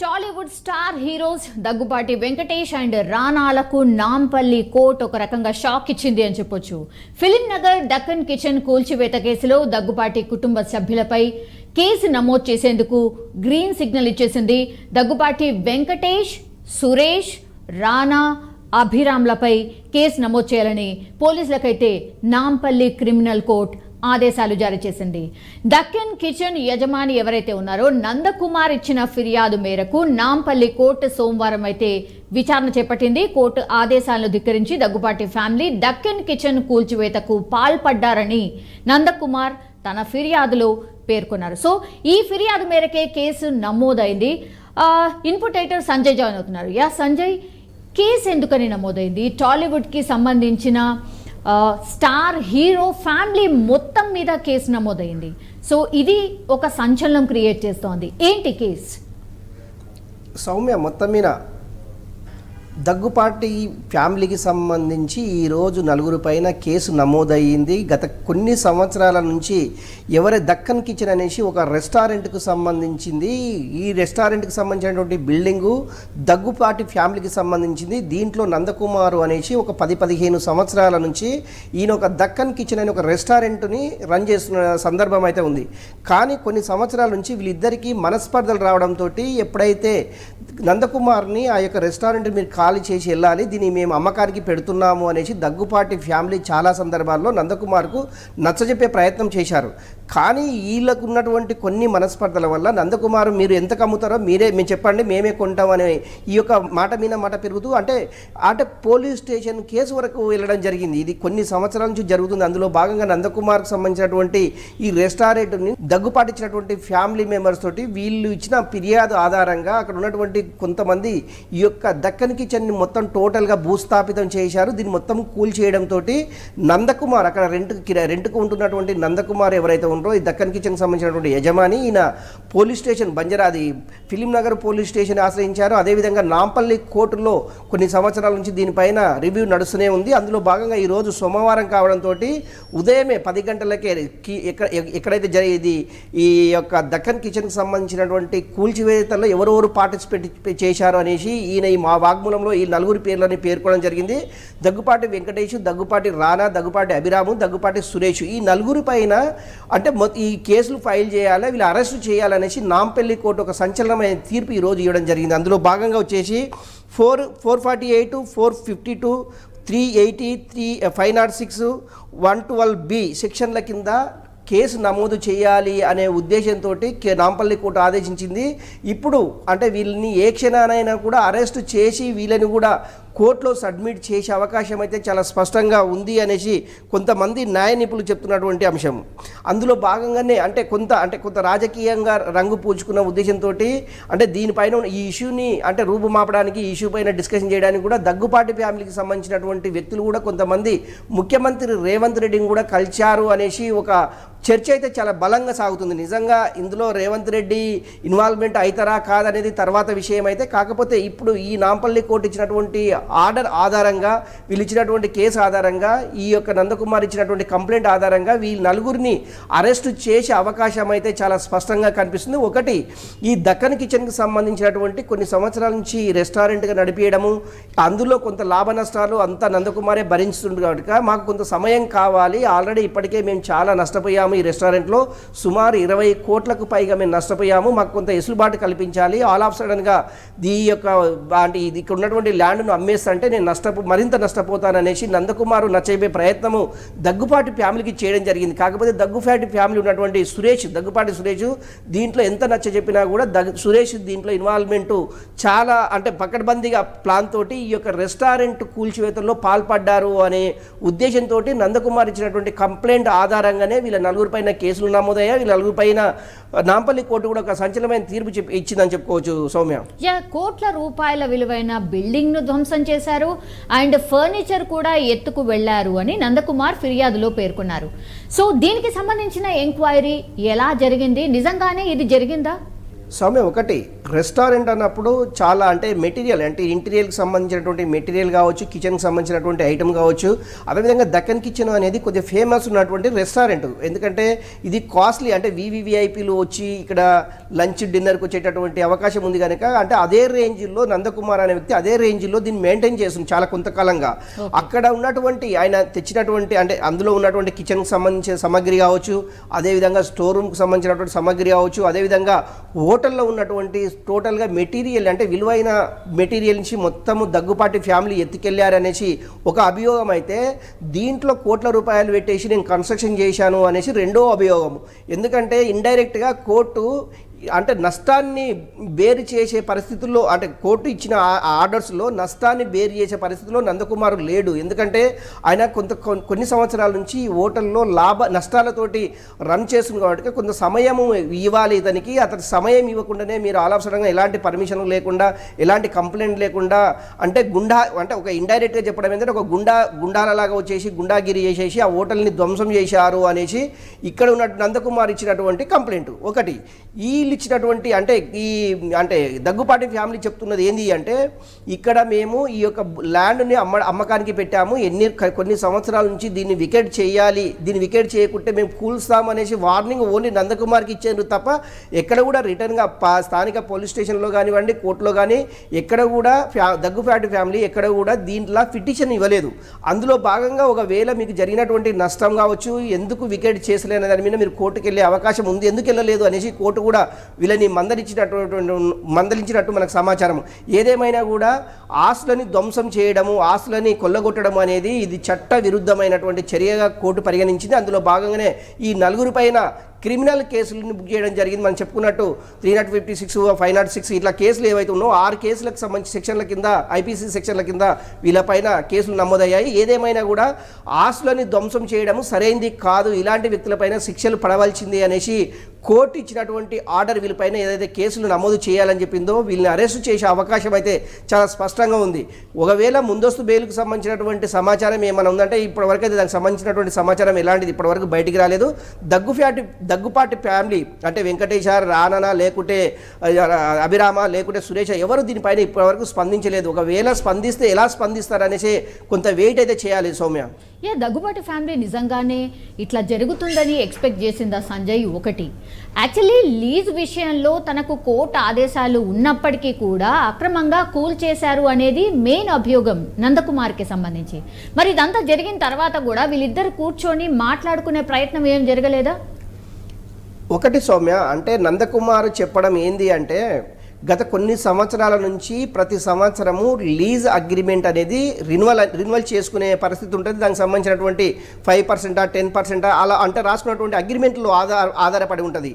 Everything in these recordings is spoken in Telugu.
Tollywood star heroes Daggubati Venkatesh and రానాలకు Nampally court ఒక రకంగా షాక్ ఇచ్చింది అని చెప్పొచ్చు. ఫిలిం నగర్ దక్కన్ కిచెన్ కూల్చివేత కేసులో దగ్గుబాటి కుటుంబ సభ్యులపై కేసు నమోదు చేసేందుకు గ్రీన్ సిగ్నల్ ఇచ్చేసింది దగ్గుబాటి వెంకటేష్ సురేష్ రానా అభిరామ్లపై కేసు నమోదు చేయాలని పోలీసులకైతే నాంపల్లి క్రిమినల్ కోర్ట్ ఆదేశాలు జారీ చేసింది. దక్కన్ కిచెన్ యజమాని ఎవరైతే ఉన్నారో నందకుమార్ ఇచ్చిన ఫిర్యాదు మేరకు నాంపల్లి కోర్టు సోమవారం అయితే విచారణ చేపట్టింది. కోర్టు ఆదేశాలను ధిక్కరించి దగ్గుబాటి ఫ్యామిలీ దక్కన్ కిచెన్ కూల్చివేతకు పాల్పడ్డారని నందకుమార్ తన ఫిర్యాదులో పేర్కొన్నారు. సో ఈ ఫిర్యాదు మేరకే కేసు నమోదైంది. ఇన్పుటేటర్ ఇన్పుట్ సంజయ్ జాయిన్ అవుతున్నారు. యా సంజయ్ కేసు ఎందుకని నమోదైంది? టాలీవుడ్కి సంబంధించిన స్టార్ హీరో ఫ్యామిలీ మొత్తం మీద కేసు నమోదైంది. సో ఇది ఒక సంచలనం క్రియేట్ చేస్తోంది. ఏంటి కేసు సౌమ్య మొత్తం మీద దగ్గుపాటి ఫ్యామిలీకి సంబంధించి ఈరోజు నలుగురు పైన కేసు నమోదయ్యింది. గత కొన్ని సంవత్సరాల నుంచి ఎవరి దక్కన్ కిచెన్ అనేసి ఒక రెస్టారెంట్కు సంబంధించింది. ఈ రెస్టారెంట్కి సంబంధించినటువంటి బిల్డింగు దగ్గుపాటి ఫ్యామిలీకి సంబంధించింది. దీంట్లో నందకుమారు అనేసి ఒక పది పదిహేను సంవత్సరాల నుంచి ఈయన ఒక దక్కన్ కిచెన్ అనే ఒక రెస్టారెంట్ని రన్ చేస్తున్న సందర్భం అయితే ఉంది. కానీ కొన్ని సంవత్సరాల నుంచి వీళ్ళిద్దరికీ మనస్పర్ధలు రావడంతో ఎప్పుడైతే నందకుమార్ని ఆ యొక్క రెస్టారెంట్ మీరు ఖాళీ చేసి వెళ్ళాలి దీన్ని మేము అమ్మకానికి పెడుతున్నాము అనేసి దగ్గుపాటి ఫ్యామిలీ చాలా సందర్భాల్లో నందకుమార్కు నచ్చజెప్పే ప్రయత్నం చేశారు. కానీ వీళ్ళకు ఉన్నటువంటి కొన్ని మనస్పర్ధల వల్ల నందకుమార్ మీరు ఎంతకు అమ్ముతారో మీరే మేము చెప్పండి మేమే కొంటామని ఈ యొక్క మాట మీద మాట పెరుగుతూ అంటే అంటే పోలీస్ స్టేషన్ కేసు వరకు వెళ్ళడం జరిగింది. ఇది కొన్ని సంవత్సరాల నుంచి జరుగుతుంది. అందులో భాగంగా నందకుమార్కు సంబంధించినటువంటి ఈ రెస్టారెంట్ని దగ్గుపాటించినటువంటి ఫ్యామిలీ మెంబర్స్ తోటి వీళ్ళు ఇచ్చిన ఫిర్యాదు ఆధారంగా అక్కడ ఉన్నటువంటి కొంతమంది ఈ యొక్క దక్కనికి కిచెన్ని మొత్తం టోటల్గా భూస్థాపితం చేశారు. దీన్ని మొత్తం కూల్ చేయడంతో నందకుమార్ అక్కడ రెంట్ రెంట్కు ఉంటున్నటువంటి నందకుమార్ ఎవరైతే ఉంటారో ఈ దక్కన్ కిచెన్కి సంబంధించినటువంటి యజమాని ఈయన పోలీస్ స్టేషన్ బంజరాది ఫిలిం నగర్ పోలీస్ స్టేషన్ ఆశ్రయించారు. అదేవిధంగా నాంపల్లి కోర్టులో కొన్ని సంవత్సరాల నుంచి దీనిపైన రివ్యూ నడుస్తూనే ఉంది. అందులో భాగంగా ఈరోజు సోమవారం కావడంతో ఉదయమే పది గంటలకే ఎక్కడ ఎక్కడైతే జరిగేది ఈ యొక్క దక్కన్ కిచెన్కి సంబంధించినటువంటి కూల్చివేతల్లో ఎవరెవరు పార్టిసిపేట్ చేశారు అనేసి ఈయన ఈ మా వాగ్మూలంలో ఈ నలుగురి పేర్లని పేర్కొనడం జరిగింది. దగ్గుపాటి వెంకటేష్ దగ్గుపాటి రానా దగ్గుపాటి అభిరాము దగ్గుపాటి సురేష్ ఈ నలుగురి పైన అంటే అంటే ఈ కేసులు ఫైల్ చేయాలి వీళ్ళు అరెస్ట్ చేయాలనేసి నాంపల్లి కోర్టు ఒక సంచలనమైన తీర్పు ఈరోజు ఇవ్వడం జరిగింది. అందులో భాగంగా వచ్చేసి four four forty eight four fifty two three eighty three five nought six one twelve B సెక్షన్ల కింద కేసు నమోదు చేయాలి అనే ఉద్దేశంతో కే నాంపల్లి కోర్టు ఆదేశించింది. ఇప్పుడు అంటే వీళ్ళని ఏ క్షణానైనా కూడా అరెస్ట్ చేసి వీళ్ళని కూడా కోర్టులో సబ్మిట్ చేసే అవకాశం అయితే చాలా స్పష్టంగా ఉంది అనేసి కొంతమంది న్యాయ నిపుణులు చెప్తున్నటువంటి అంశం. అందులో భాగంగానే అంటే కొంత అంటే కొంత రాజకీయంగా రంగు పూచుకున్న ఉద్దేశంతో అంటే దీనిపైన ఈ ఇష్యూని అంటే రూపుమాపడానికి ఈ ఇష్యూ పైన డిస్కషన్ చేయడానికి కూడా దగ్గుపాటి ఫ్యామిలీకి సంబంధించినటువంటి వ్యక్తులు కూడా కొంతమంది ముఖ్యమంత్రి రేవంత్ రెడ్డిని కూడా కలిచారు అనేసి ఒక చర్చ అయితే చాలా బలంగా సాగుతుంది. నిజంగా ఇందులో రేవంత్ రెడ్డి ఇన్వాల్వ్మెంట్ అవుతారా కాదనేది తర్వాత విషయం అయితే కాకపోతే ఇప్పుడు ఈ నాంపల్లి కోర్టు ఇచ్చినటువంటి ఆర్డర్ ఆధారంగా వీళ్ళు ఇచ్చినటువంటి కేసు ఆధారంగా ఈ యొక్క నందకుమార్ ఇచ్చినటువంటి కంప్లైంట్ ఆధారంగా వీళ్ళు నలుగురిని అరెస్ట్ చేసే అవకాశం అయితే చాలా స్పష్టంగా కనిపిస్తుంది. ఒకటి ఈ దక్కన్ కిచెన్కి సంబంధించినటువంటి కొన్ని సంవత్సరాల నుంచి రెస్టారెంట్గా నడిపించడము అందులో కొంత లాభ నష్టాలు అంతా నందకుమారే భరించుతుంది కనుక మాకు కొంత సమయం కావాలి. ఆల్రెడీ ఇప్పటికే మేము చాలా నష్టపోయాము ఈ రెస్టారెంట్లో. సుమారు ఇరవై కోట్లకు పైగా మేము నష్టపోయాము. మాకు కొంత ఎసులుబాటు కల్పించాలి. ఆల్ ఆఫ్ సడన్గా ఈ యొక్క అంటే ఇది ఇక్కడ ఉన్నటువంటి ల్యాండ్ను అమ్మేస్తుంటే నేను నష్టపో మరింత నష్టపోతాననేసి నందకుమారు నచ్చే ప్రయత్నము దగ్గుపాటి ఫ్యామిలీకి చేయడం జరిగింది. కాకపోతే దగ్గుపాటి ఫ్యామిలీ ఉన్నటువంటి సురేష్ దగ్గుపాటి సురేష్ దీంట్లో ఎంత నచ్చ చెప్పినా కూడా దగ్గు సురేష్ దీంట్లో ఇన్వాల్వ్మెంట్ చాలా అంటే పకడ్బందీగా ప్లాన్ తోటి ఈ యొక్క రెస్టారెంట్ కూల్చివేతల్లో పాల్పడ్డారు అనే ఉద్దేశంతో నందకుమార్ ఇచ్చినటువంటి కంప్లైంట్ ఆధారంగానే వీళ్ళ నలుగురు పైన కేసులు నమోదయ్యాయి. వీళ్ళ నలుగురు పైన నాంపల్లి కోర్టు కూడా ఒక సంచలనమైన తీర్పు చెప్పి ఇచ్చిందని చెప్పుకోవచ్చు సౌమ్య. కోట్ల రూపాయల విలువైన బిల్డింగ్ను ధ్వంసం చేశారు అండ్ ఫర్నిచర్ కూడా ఎత్తుకు వెళ్ళారు అని నందకుమార్ ఫిర్యాదులో పేర్కొన్నారు. సో దీనికి సంబంధించిన ఎంక్వైరీ ఎలా జరిగింది? నిజంగానే ఇది జరిగిందా? స్వామి ఒకటి రెస్టారెంట్ అన్నప్పుడు చాలా అంటే మెటీరియల్ అంటే ఇంటీరియర్కి సంబంధించినటువంటి మెటీరియల్ కావచ్చు కిచెన్కి సంబంధించినటువంటి ఐటమ్ కావచ్చు అదేవిధంగా దక్కన్ కిచెన్ అనేది కొద్దిగా ఫేమస్ ఉన్నటువంటి రెస్టారెంట్. ఎందుకంటే ఇది కాస్ట్లీ అంటే వివివిఐపీలు వచ్చి ఇక్కడ లంచ్ డిన్నర్కి వచ్చేటటువంటి అవకాశం ఉంది కనుక అంటే అదే రేంజ్లో నందకుమార్ అనే వ్యక్తి అదే రేంజ్లో దీన్ని మెయింటైన్ చేస్తుంది చాలా కొంతకాలంగా. అక్కడ ఉన్నటువంటి ఆయన తెచ్చినటువంటి అంటే అందులో ఉన్నటువంటి కిచెన్కి సంబంధించిన సామాగ్రి కావచ్చు అదేవిధంగా స్టోర్ రూమ్కి సంబంధించినటువంటి సామాగ్రి కావచ్చు అదేవిధంగా టోటల్లో ఉన్నటువంటి టోటల్గా మెటీరియల్ అంటే విలువైన మెటీరియల్ నుంచి మొత్తము దగ్గుపాటి ఫ్యామిలీ ఎత్తుకెళ్ళారనేసి ఒక అభియోగం అయితే దీంట్లో కోట్ల రూపాయలు పెట్టేసి నేను కన్స్ట్రక్షన్ చేశాను అనేసి రెండో అభియోగం ఎందుకంటే ఇండైరెక్ట్గా కోర్టు అంటే నష్టాన్ని బేరు చేసే పరిస్థితుల్లో అంటే కోర్టు ఇచ్చిన ఆర్డర్స్లో నష్టాన్ని బేరు చేసే పరిస్థితిలో నందకుమార్ లేడు. ఎందుకంటే ఆయన కొంత కొన్ని సంవత్సరాల నుంచి ఈ హోటల్లో లాభ నష్టాలతోటి రన్ చేస్తుంది కాబట్టి కొంత సమయము ఇవ్వాలి ఇతనికి. అతని సమయం ఇవ్వకుండానే మీరు ఆలవసరంగా ఎలాంటి పర్మిషన్ లేకుండా ఎలాంటి కంప్లైంట్ లేకుండా అంటే గుండా అంటే ఒక ఇండైరెక్ట్గా చెప్పడం ఏంటంటే ఒక గుండా గుండాలలాగా వచ్చేసి గుండాగిరి చేసేసి ఆ హోటల్ని ధ్వంసం చేశారు అనేసి ఇక్కడ ఉన్న నందకుమార్ ఇచ్చినటువంటి కంప్లైంట్. ఒకటి ఈ వీళ్ళు ఇచ్చినటువంటి అంటే ఈ అంటే దగ్గుపాటి ఫ్యామిలీ చెప్తున్నది ఏంది అంటే ఇక్కడ మేము ఈ యొక్క ల్యాండ్ని అమ్మ అమ్మకానికి పెట్టాము. ఎన్ని కొన్ని సంవత్సరాల నుంచి దీన్ని వికెట్ చేయాలి దీన్ని వికెట్ చేయకుంటే మేము కూల్స్తాం అనేసి వార్నింగ్ ఓన్లీ నందకుమార్కి ఇచ్చారు తప్ప ఎక్కడ కూడా రిటర్న్గా పా స్థానిక పోలీస్ స్టేషన్లో కానివ్వండి కోర్టులో కానీ ఎక్కడ కూడా ఫ్యా దగ్గుపాటి ఫ్యామిలీ ఎక్కడ కూడా దీంట్లో పిటిషన్ ఇవ్వలేదు. అందులో భాగంగా ఒకవేళ మీకు జరిగినటువంటి నష్టం కావచ్చు ఎందుకు వికెట్ చేసలేని దాని మీద మీరు కోర్టుకు వెళ్ళే అవకాశం ఉంది ఎందుకు వెళ్ళలేదు అనేసి కోర్టు కూడా వీళ్ళని మందలించినటువంటి మందలించినట్టు మనకు సమాచారం. ఏదేమైనా కూడా ఆస్తులని ధ్వంసం చేయడము ఆస్తులని కొల్లగొట్టడం అనేది ఇది చట్ట విరుద్ధమైనటువంటి చర్యగా కోర్టు పరిగణించింది. అందులో భాగంగానే ఈ నలుగురు పైన క్రిమినల్ కేసులను బుక్ చేయడం జరిగింది. మనం చెప్పుకున్నట్టు three nought fifty six five nought six ఇట్లా కేసులు ఏవైతే ఉన్నాయో ఆరు కేసులకు సంబంధించి సెక్షన్ల కింద ఐపీసీ సెక్షన్ల కింద వీళ్ళపైన కేసులు నమోదయ్యాయి. ఏదేమైనా కూడా ఆస్తులని ధ్వంసం చేయడం సరైంది కాదు. ఇలాంటి వ్యక్తులపైన శిక్షలు పడవలసింది అనేసి కోర్టు ఇచ్చినటువంటి ఆర్డర్ వీళ్ళపైన ఏదైతే కేసులు నమోదు చేయాలని చెప్పిందో వీళ్ళని అరెస్ట్ చేసే అవకాశం అయితే చాలా స్పష్టంగా ఉంది. ఒకవేళ ముందస్తు బెయిల్కు సంబంధించినటువంటి సమాచారం ఏమైనా ఉందంటే ఇప్పటివరకు అయితే దానికి సంబంధించినటువంటి సమాచారం ఎలాంటిది? ఇప్పటివరకు బయటికి రాలేదు. దగ్గు ఫ్యాట్ దగ్గుపాటి ఫ్యామిలీ అంటే వెంకటేశ రానన లేకుంటే అభిరామ లేకుంటే సురేష ఎవరు దీనిపైన ఇప్పటివరకు స్పందించలేదు. ఒకవేళ స్పందిస్తే ఎలా స్పందిస్తారనేసి కొంత వెయిట్ అయితే చేయాలి సౌమ్య. ఏ దగ్గుబాటి ఫ్యామిలీ నిజంగానే ఇట్లా జరుగుతుందని ఎక్స్పెక్ట్ చేసిందా సంజయ్ ఒకటి. యాక్చువల్లీ లీజ్ విషయంలో తనకు కోర్టు ఆదేశాలు ఉన్నప్పటికీ కూడా అక్రమంగా కూల్ చేశారు అనేది మెయిన్ అభియోగం నందకుమార్కి సంబంధించి. మరి ఇదంతా జరిగిన తర్వాత కూడా వీళ్ళిద్దరు కూర్చొని మాట్లాడుకునే ప్రయత్నం ఏం జరగలేదా? ఒకటి సౌమ్య అంటే నందకుమార్ చెప్పడం ఏంది అంటే గత కొన్ని సంవత్సరాల నుంచి ప్రతి సంవత్సరము లీజ్ అగ్రిమెంట్ అనేది రిన్వల్ రిన్వల్ చేసుకునే పరిస్థితి ఉంటుంది దానికి సంబంధించినటువంటి ఫైవ్ పర్సెంటా టెన్ పర్సెంటా అలా అంటే రాసుకున్నటువంటి అగ్రిమెంట్లు ఆధార ఆధారపడి ఉంటుంది.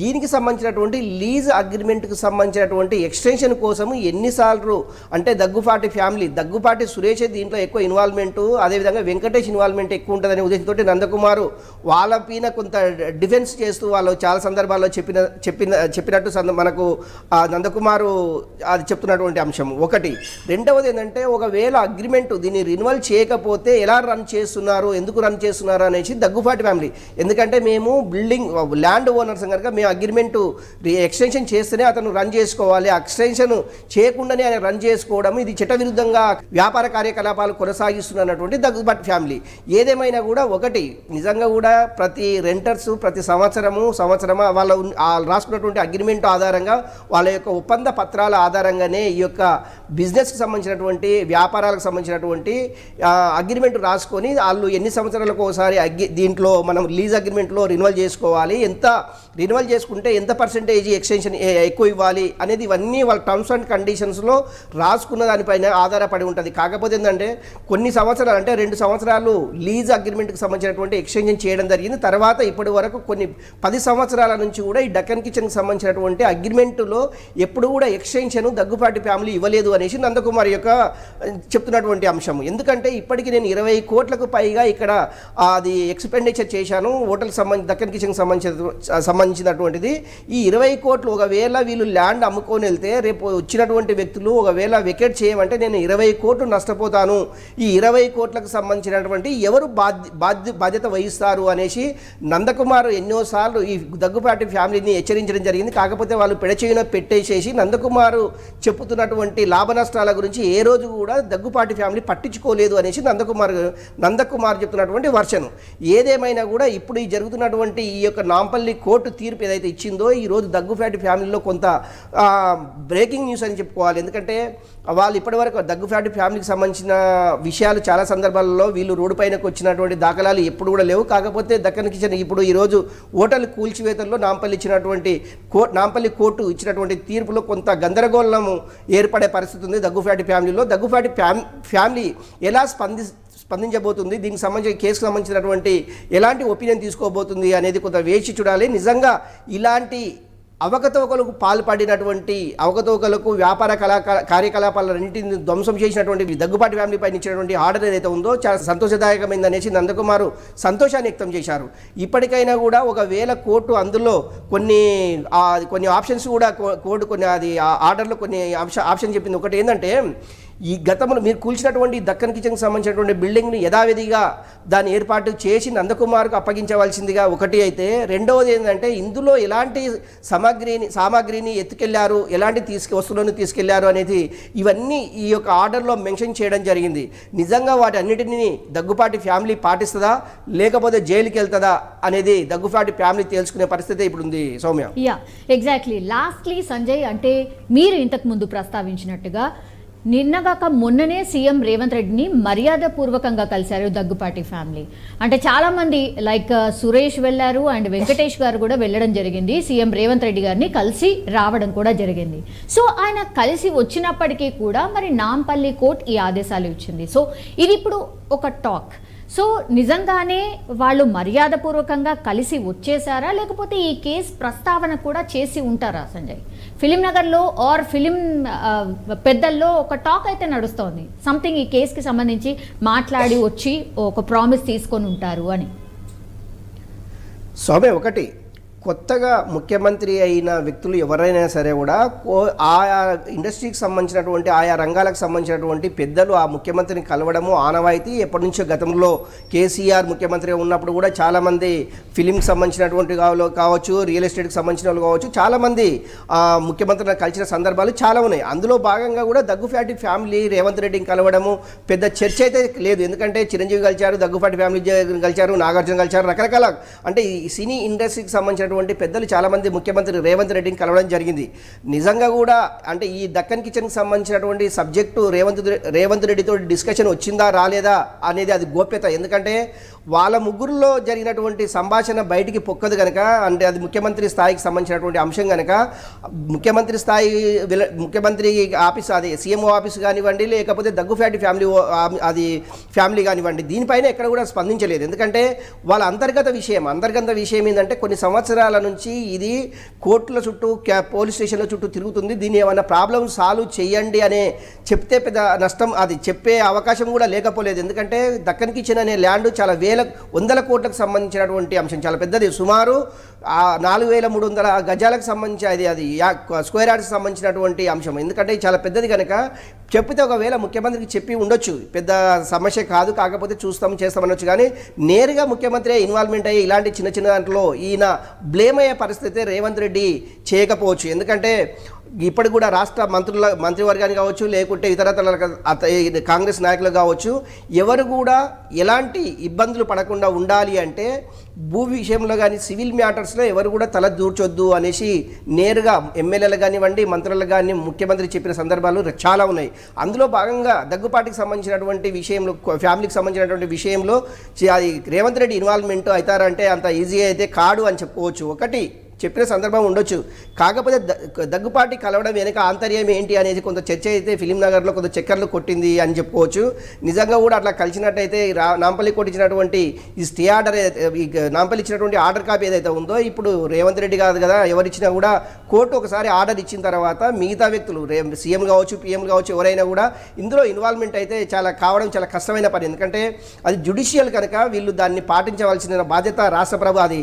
దీనికి సంబంధించినటువంటి లీజ్ అగ్రిమెంట్కి సంబంధించినటువంటి ఎక్స్టెన్షన్ కోసం ఎన్నిసార్లు అంటే దగ్గుపాటి ఫ్యామిలీ దగ్గుపాటి సురేష్ దీంట్లో ఎక్కువ ఇన్వాల్వ్మెంట్ అదేవిధంగా వెంకటేష్ ఇన్వాల్వ్మెంట్ ఎక్కువ ఉంటుందనే ఉద్దేశంతో నందకుమారు వాళ్ళ పైన కొంత డిఫెన్స్ చేస్తూ వాళ్ళు చాలా సందర్భాల్లో చెప్పిన చెప్పిన చెప్పినట్టు మనకు ఆ నందకుమారు అది చెప్తున్నటువంటి అంశం ఒకటి రెండవది ఏంటంటే ఒకవేళ అగ్రిమెంట్ దీన్ని రినువల్ చేయకపోతే ఎలా రన్ చేస్తున్నారు ఎందుకు రన్ చేస్తున్నారు అనేసి దగ్గుపాటి ఫ్యామిలీ. ఎందుకంటే మేము బిల్డింగ్ ల్యాండ్ ఓనర్స్ కనుక మేము అగ్రిమెంట్ ఎక్స్టెన్షన్ చేస్తేనే అతను రన్ చేసుకోవాలి. ఎక్స్టెన్షన్ చేయకుండానే ఆయన రన్ చేసుకోవడం ఇది చట్టవిరుద్ధంగా వ్యాపార కార్యకలాపాలు కొనసాగిస్తున్నటువంటి దగ్గుబాటి ఫ్యామిలీ. ఏదేమైనా కూడా ఒకటి నిజంగా కూడా ప్రతి రెంటర్స్ ప్రతి సంవత్సరము సంవత్సరమా వాళ్ళ రాసుకున్నటువంటి అగ్రిమెంట్ ఆధారంగా వాళ్ళ యొక్క ఒప్పంద పత్రాల ఆధారంగానే ఈ యొక్క బిజినెస్కి సంబంధించినటువంటి వ్యాపారాలకు సంబంధించినటువంటి అగ్రిమెంట్ రాసుకొని వాళ్ళు ఎన్ని సంవత్సరాలకు ఒకసారి అగ్గి దీంట్లో మనం లీజ్ అగ్రిమెంట్లో రినువల్ చేసుకోవాలి ఎంత రినువల్ చేసుకుంటే ఎంత పర్సెంటేజ్ ఎక్స్టెన్షన్ ఎక్కువ ఇవ్వాలి అనేది ఇవన్నీ వాళ్ళ టర్మ్స్ అండ్ కండిషన్స్లో రాసుకున్న దానిపైన ఆధారపడి ఉంటుంది. కాకపోతే ఏంటంటే కొన్ని సంవత్సరాలు అంటే రెండు సంవత్సరాలు లీజ్ అగ్రిమెంట్కి సంబంధించినటువంటి ఎక్స్చేంజ్ చేయడం జరిగింది. తర్వాత ఇప్పటి వరకు కొన్ని పది సంవత్సరాల నుంచి కూడా ఈ డక్కన్ కిచెన్కి సంబంధించినటువంటి అగ్రిమెంట్లో ఎప్పుడు కూడా ఎక్స్టెన్షన్ దగ్గుపాటి ఫ్యామిలీ ఇవ్వలేదు అనేసి నందకుమార్ యొక్క చెప్తున్నటువంటి అంశం ఎందుకంటే ఇప్పటికి నేను ఇరవై కోట్లకు పైగా ఇక్కడ అది ఎక్స్పెండిచర్ చేశాను. హోటల్ సంబంధించి దక్కన్ కిచెన్కి సంబంధించిన సంబంధించినటువంటిది. ఈ ఇరవై కోట్లు ఒకవేళ వీళ్ళు ల్యాండ్ అమ్ముకొని వెళ్తే రేపు వచ్చినటువంటి వ్యక్తులు ఒకవేళ వెకెట్ చేయమంటే నేను ఇరవై కోట్లు నష్టపోతాను. ఈ ఇరవై కోట్లకు సంబంధించినటువంటి ఎవరు బాధ్య బాధ్యత వహిస్తారు అనేసి నందకుమార్ ఎన్నోసార్లు ఈ దగ్గుపాటి ఫ్యామిలీని హెచ్చరించడం జరిగింది. కాకపోతే వాళ్ళు పెడచేయున పెట్టేసేసి నందకుమార్ చెప్పుతున్నటువంటి లాభ నష్టాల గురించి ఏ రోజు కూడా దగ్గుపాటి ఫ్యామిలీ పట్టించుకోలేదు అనేసి నందకుమార్ నందకుమార్ చెప్తున్నటువంటి వర్షను. ఏదేమైనా కూడా ఇప్పుడు ఈ జరుగుతున్నటువంటి ఈ యొక్క నాంపల్లి కోర్టు తీర్పు ఏదైతే ఇచ్చిందో ఈ రోజు దగ్గుపాటి ఫ్యామిలీలో కొంత బ్రేకింగ్ న్యూస్ అని చెప్పుకోవాలి. ఎందుకంటే వాళ్ళు ఇప్పటివరకు దగ్గుపాటి ఫ్యామిలీకి సంబంధించిన విషయాలు చాలా సందర్భాల్లో వీళ్ళు రోడ్డు పైనకు వచ్చినటువంటి దాఖలాలు ఎప్పుడు కూడా లేవు. కాకపోతే దక్కన్ కిచెన్ ఇప్పుడు ఈరోజు హోటల్ కూల్చివేతల్లో నాంపల్లి ఇచ్చినటువంటి కో నాంపల్లి కోర్టు ఇచ్చినటువంటి తీర్పులో కొంత గందరగోళము ఏర్పడే పరిస్థితి ఉంది దగ్గుపాటి ఫ్యామిలీలో. దగ్గుపాటి ఫ్యామ్ ఫ్యామిలీ ఎలా స్పంది స్పందించబోతుంది? దీనికి సంబంధించిన కేసుకు సంబంధించినటువంటి ఎలాంటి ఒపీనియన్ తీసుకోబోతుంది అనేది కొంత వేచి చూడాలి. నిజంగా ఇలాంటి అవకతవకలకు పాల్పడినటువంటి అవకతవకలకు వ్యాపార కళా కార్యకలాపాలన్నింటిని ధ్వంసం చేసినటువంటి దగ్గుబాటి ఫ్యామిలీ పైన ఇచ్చినటువంటి ఆర్డర్ ఏదైతే ఉందో చాలా సంతోషదాయకమైంది అనేసి నందకుమారు సంతోషాన్ని వ్యక్తం చేశారు. ఇప్పటికైనా కూడా ఒకవేళ కోర్టు అందులో కొన్ని కొన్ని ఆప్షన్స్ కూడా కో- కోర్టు కొన్ని అది ఆర్డర్లో కొన్ని ఆప్షన్ ఆప్షన్ చెప్పింది. ఒకటి ఏంటంటే ఈ గతంలో మీరు కూల్చినటువంటి దక్కన్ కిచెన్కి సంబంధించినటువంటి బిల్డింగ్ని యథావిధిగా దాన్ని ఏర్పాటు చేసి నందకుమార్కు అప్పగించవలసిందిగా ఒకటి అయితే రెండవది ఏంటంటే ఇందులో ఎలాంటి సామాగ్రిని సామాగ్రిని ఎత్తుకెళ్ళారు ఎలాంటి తీసుకు వస్తువులను తీసుకెళ్ళారు అనేది ఇవన్నీ ఈ యొక్క ఆర్డర్లో మెన్షన్ చేయడం జరిగింది. నిజంగా వాటి అన్నిటినీ దగ్గుపాటి ఫ్యామిలీ పాటిస్తుందా? లేకపోతే జైలుకి వెళ్తుందా అనేది దగ్గుపాటి ఫ్యామిలీ తేల్చుకునే పరిస్థితి ఇప్పుడు ఉంది Soumya. Yeah exactly. Lastly Sanjay అంటే మీరు ఇంతకు ముందు ప్రస్తావించినట్టుగా నిన్నగాక మొన్ననే సీఎం రేవంత్ రెడ్డిని మర్యాదపూర్వకంగా కలిశారు దగ్గుపాటి ఫ్యామిలీ. అంటే చాలామంది లైక్ uh, సురేష్ వెళ్ళారు అండ్ వెంకటేష్ గారు కూడా వెళ్ళడం జరిగింది. సీఎం రేవంత్ రెడ్డి గారిని కలిసి రావడం కూడా జరిగింది. సో ఆయన కలిసి వచ్చినప్పటికీ కూడా మరి నాంపల్లి కోర్ట్ ఈ ఆదేశాలు ఇచ్చింది. సో ఇది ఇప్పుడు ఒక టాక్. సో నిజంగానే వాళ్ళు మర్యాదపూర్వకంగా కలిసి వచ్చేసారా లేకపోతే ఈ కేసు ప్రస్తావన కూడా చేసి ఉంటారా సంజయ్? ఫిలిం నగర్లో ఆర్ ఫిలిం పెద్దల్లో ఒక టాక్ అయితే నడుస్తోంది. సంథింగ్ ఈ కేసుకి సంబంధించి మాట్లాడి వచ్చి ఒక ప్రామిస్ తీసుకొని ఉంటారు అని. సో ఒకటి. కొత్తగా ముఖ్యమంత్రి అయిన వ్యక్తులు ఎవరైనా సరే కూడా ఆయా ఇండస్ట్రీకి సంబంధించినటువంటి ఆయా రంగాలకు సంబంధించినటువంటి పెద్దలు ఆ ముఖ్యమంత్రిని కలవడము ఆనవాయితీ. ఎప్పటి నుంచో గతంలో కేసీఆర్ ముఖ్యమంత్రి ఉన్నప్పుడు కూడా చాలామంది ఫిలింకి సంబంధించినటువంటి కావచ్చు రియల్ ఎస్టేట్కి సంబంధించిన వాళ్ళు కావచ్చు చాలామంది ఆ, ముఖ్యమంత్రిని కలిసిన సందర్భాలు చాలా ఉన్నాయి. అందులో భాగంగా కూడా దగ్గుఫాటి ఫ్యామిలీ రేవంత్ రెడ్డిని కలవడము పెద్ద చర్చ అయితే లేదు. ఎందుకంటే చిరంజీవి కలిచారు దగ్గుపాటి ఫ్యామిలీ కలిచారు నాగార్జున కలిచారు రకరకాల అంటే ఈ సినీ ఇండస్ట్రీకి సంబంధించినటువంటి పెద్దలు చాలామంది ముఖ్యమంత్రి రేవంత్ రెడ్డిని కలవడం జరిగింది. నిజంగా కూడా అంటే ఈ దక్కన్ కిచెన్కి సంబంధించినటువంటి సబ్జెక్టు రేవంత్ రేవంత్ రెడ్డితో డిస్కషన్ వచ్చిందా రాలేదా అనేది అది గోప్యత. ఎందుకంటే వాళ్ళ ముగ్గురులో జరిగినటువంటి సంభాషణ బయటికి పొక్కదు కనుక అంటే అది ముఖ్యమంత్రి స్థాయికి సంబంధించినటువంటి అంశం కనుక ముఖ్యమంత్రి స్థాయి ముఖ్యమంత్రి ఆఫీస్ అది సీఎంఓ ఆఫీస్ కానివ్వండి లేకపోతే దగ్గుఫాటి ఫ్యామిలీ అది ఫ్యామిలీ కానివ్వండి దీనిపైన ఎక్కడ కూడా స్పందించలేదు. ఎందుకంటే వాళ్ళ అంతర్గత విషయం అంతర్గత విషయం ఏంటంటే కొన్ని సంవత్సరాల నుంచి ఇది కోర్టుల చుట్టూ క్యా పోలీస్ స్టేషన్ల చుట్టూ తిరుగుతుంది. దీన్ని ఏమైనా ప్రాబ్లం సాల్వ్ చేయండి అనే చెప్తే పెద్ద నష్టం అది చెప్పే అవకాశం కూడా లేకపోలేదు. ఎందుకంటే దక్కన్ కిచెన్ అనే ల్యాండ్ చాలా వేల వందల కోట్లకు సంబంధించినటువంటి అంశం. చాలా పెద్దది. సుమారు ఆ నాలుగు వేల మూడు వందల గజాలకు సంబంధించి అది అది స్క్వేర్ యార్డ్కి సంబంధించినటువంటి అంశం. ఎందుకంటే చాలా పెద్దది కనుక చెప్పితే ఒకవేళ ముఖ్యమంత్రికి చెప్పి ఉండొచ్చు. పెద్ద సమస్య కాదు కాకపోతే చూస్తాం చేస్తాం అనొచ్చు. కానీ నేరుగా ముఖ్యమంత్రి ఇన్వాల్వ్మెంట్ అయ్యి ఇలాంటి చిన్న చిన్న దాంట్లో ఈయన బ్లేమ్ అయ్యే పరిస్థితి రేవంత్ రెడ్డి చేయకపోవచ్చు. ఎందుకంటే ఇప్పటికి కూడా రాష్ట్ర మంత్రుల మంత్రివర్గాన్ని కావచ్చు లేకుంటే ఇతర కాంగ్రెస్ నాయకులు కావచ్చు ఎవరు కూడా ఎలాంటి ఇబ్బందులు పడకుండా ఉండాలి అంటే భూ విషయంలో కానీ సివిల్ మ్యాటర్స్లో ఎవరు కూడా తల దూర్చొద్దు అనేసి నేరుగా ఎమ్మెల్యేలు కానివ్వండి మంత్రులు కానీ ముఖ్యమంత్రి చెప్పిన సందర్భాలు చాలా ఉన్నాయి. అందులో భాగంగా దగ్గుపాటికి సంబంధించినటువంటి విషయంలో ఫ్యామిలీకి సంబంధించినటువంటి విషయంలో రేవంత్ రెడ్డి ఇన్వాల్వ్మెంట్ అవుతారంటే అంత ఈజీ అయితే కాడు అని చెప్పుకోవచ్చు. ఒకటి చెప్పిన సందర్భం ఉండొచ్చు. కాకపోతే దగ్గుపాటి కలవడం వెనుక ఆంతర్యం ఏంటి అనేది కొంత చర్చ అయితే ఫిలిం నగర్లో కొంత చక్కర్లు కొట్టింది అని చెప్పుకోవచ్చు. నిజంగా కూడా అట్లా కలిసినట్టయితే రా నాంపల్లి కొట్టించినటువంటి ఈ స్టే ఆర్డర్ ఈ నాంపల్లి ఇచ్చినటువంటి ఆర్డర్ కాపీ ఏదైతే ఉందో ఇప్పుడు రేవంత్ రెడ్డి కాదు కదా ఎవరిచ్చినా కూడా కోర్టు ఒకసారి ఆర్డర్ ఇచ్చిన తర్వాత మిగతా వ్యక్తులు రే సీఎం కావచ్చు పీఎం కావచ్చు ఎవరైనా కూడా ఇందులో ఇన్వాల్వ్మెంట్ అయితే చాలా కావడం చాలా కష్టమైన పని. ఎందుకంటే అది జుడిషియల్ కనుక వీళ్ళు దాన్ని పాటించవలసిన బాధ్యత రాష్ట్ర ప్రభు అది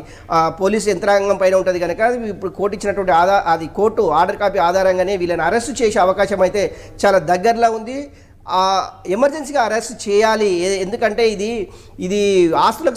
పోలీసు యంత్రాంగం పైన ఉంటుంది కనుక ఇప్పుడు కోర్టు ఇచ్చినటువంటి ఆధార్ అది కోర్టు ఆర్డర్ కాపీ ఆధారంగానే వీళ్ళని అరెస్ట్ చేసే అవకాశం అయితే చాలా దగ్గరలో ఉంది. ఆ, ఎమర్జెన్సీగా అరెస్ట్ చేయాలి. ఎందుకంటే ఇది ఇది ఆస్తులకు